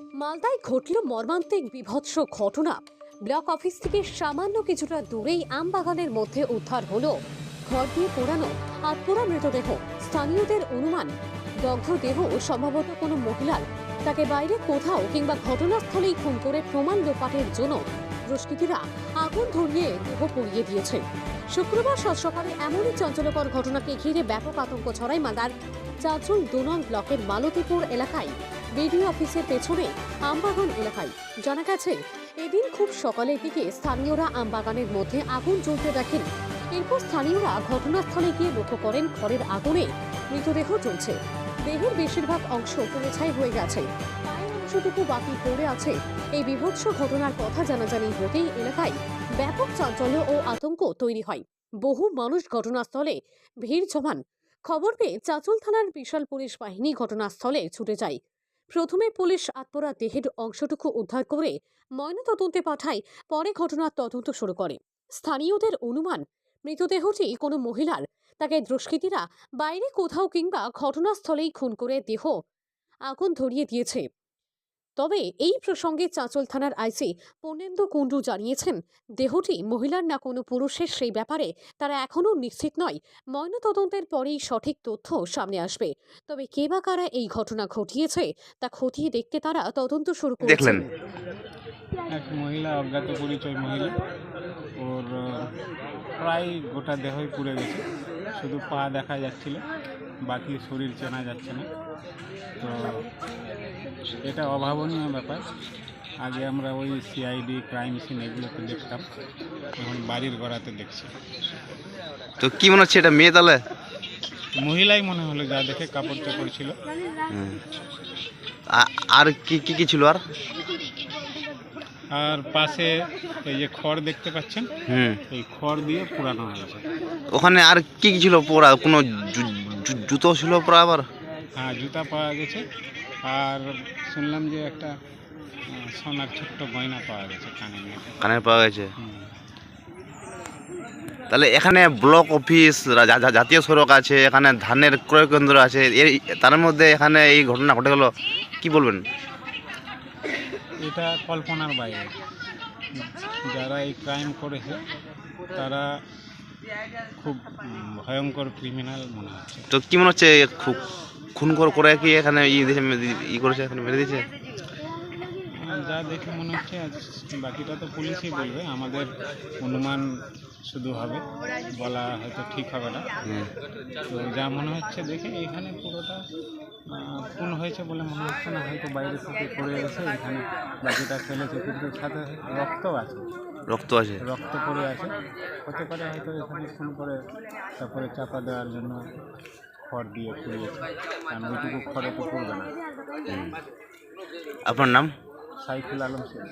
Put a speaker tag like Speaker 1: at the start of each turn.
Speaker 1: মালদায় ঘটল মর্মান্তিক বিভৎস ঘটনা। ব্লক অফিস থেকে সামান্য কিছুটা দূরেই আমবাগানের মধ্যে উদ্ধার হলো। ঘর দিয়ে পোড়ানো আত্মরা মৃতদেহ। স্থানীয়দের অনুমান, দগ্ধ দেহ সম্ভবত কোনো মহিলার তাকে বাইরে কোথাও কিংবা ঘটনাস্থলেই খুন করে প্রমাণ লোপাটের জন্য দুষ্কৃতীরা আগুন ধরিয়ে দেহ পুড়িয়ে দিয়েছে। শুক্রবার সাত সকালে এমনই চঞ্চলকর ঘটনাকে ঘিরে ব্যাপক আতঙ্ক ছড়ায় মাদার চাঁচল দুনং ব্লকের মালতীপুর এলাকায়। বিডিও অফিসের পেছনে আমবাগান এলাকায়। জানা গেছে, এদিন খুব সকালের দিকে স্থানীয়রা আমবাগানের মধ্যে আগুন জ্বলতে দেখেন। এরপর স্থানীয়রা ঘটনাস্থলে গিয়ে লক্ষ্য করেন ঘরের আগুনে মৃতদেহ চলছে দেহের বেশিরভাগ অংশ পুড়েছাই হয়ে গেছে। অংশটুকু বাকি পড়ে আছে। এই বিভৎস ঘটনার কথা জানাজানি হতেই এলাকায় ব্যাপক চাঞ্চল্য ও আতঙ্ক তৈরি হয়। বহু মানুষ ঘটনাস্থলে ভিড় জমান। খবর পেয়ে চাঁচল থানার বিশাল পুলিশ বাহিনী ঘটনাস্থলে ছুটে যায়। প্রথমে পুলিশ আত্মরা দেহের অংশটুকু উদ্ধার করে ময়নাতদন্তে পাঠায়, পরে ঘটনার তদন্ত শুরু করে। স্থানীয়দের অনুমান, মৃতদেহটি কোনো মহিলার, তাকে দুষ্কৃতীরা বাইরে কোথাও কিংবা ঘটনাস্থলেই খুন করে দেহ আগুন ধরিয়ে দিয়েছে। তবে এই প্রসঙ্গে চাঁচল থানার আইসি পূর্ণেন্দু কুণ্ডু জানিয়েছেন দেহটি মহিলার না কোনো পুরুষের সেই ব্যাপারে তারা এখনও নিশ্চিত নয়। ময়নাতদন্তের পরেই সঠিক তথ্য সামনে আসবে। তবে কে বা কারা এই ঘটনা ঘটিয়েছে তা খতিয়ে দেখতে তারা তদন্ত শুরু করেছেন।
Speaker 2: এক মহিলা অজ্ঞাত পরিচয় মহিলা। ওর প্রায় গোটা দেহই পুড়ে গেছে। শুধু পা দেখা যাচ্ছিল বাকি শরীর চেনা যাচ্ছে না। তো এটা অভাবনীয় ব্যাপার। আগে আমরা ওই সিআইডি ক্রাইম সিন এগুলোতে দেখতাম। এখন বাড়ির গড়াতে দেখছি।
Speaker 3: তো কি মনে হচ্ছে এটা মেয়ে তাহলে?
Speaker 2: মহিলাই মনে হলো যা দেখে কাপড় চোপড় ছিল।
Speaker 3: আর কি কি কি ছিল আর?
Speaker 2: আর পাশে এই যে খড় দেখতে পাচ্ছেন? এই খড় দিয়ে পুরানো হয়েছে
Speaker 3: ওখানে আর কি কি ছিল পোড়া কোনো জুতো ছিল পড়া আবার?
Speaker 2: হ্যাঁ জুতা পাওয়া গেছে। আর শুনলাম যে একটা সোনার ছোট্ট গয়না পাওয়া গেছে কানের
Speaker 3: কানে পাওয়া গেছে? তাহলে এখানে ব্লক অফিস জাতীয় সড়ক আছে এখানে ধানের ক্রয় কেন্দ্র আছে তার মধ্যে এখানে এই ঘটনা ঘটে গেল কি বলবেন?
Speaker 2: এটা কল্পনার বাইরে। যারা এই ক্রাইম করেছে তারা খুব ভয়ঙ্কর ক্রিমিনাল মনে হচ্ছে।
Speaker 3: তো কি মনে হচ্ছে খু- খুন করে করে কি এখানে ই দিয়েছে ই করেছে এখানে মেরে দিয়েছে
Speaker 2: যা দেখে মনে হচ্ছে বাকিটা তো পুলিশই বলবে আমাদের অনুমান শুধু হবে বলা হয়তো ঠিক হবে না। তো যা মনে হচ্ছে দেখে এখানে পুরোটা খুন হয়েছে বলে মনে হচ্ছে না হয়তো বাইরে থেকে পড়ে গেছে এখানে বাকিটা ফেলেছে কিন্তু সাথে রক্ত আছে।
Speaker 3: রক্ত আছে?
Speaker 2: রক্ত পড়ে আছে। হতে পারে হয়তো এখানে খুন করে তারপরে চাপা দেওয়ার জন্য খড় দিয়ে পুড়িয়েছে কারণ ওইটুকু খড়ে তো পড়বে না।
Speaker 3: আপনার নাম?
Speaker 2: সাইফুল আলম শেখ।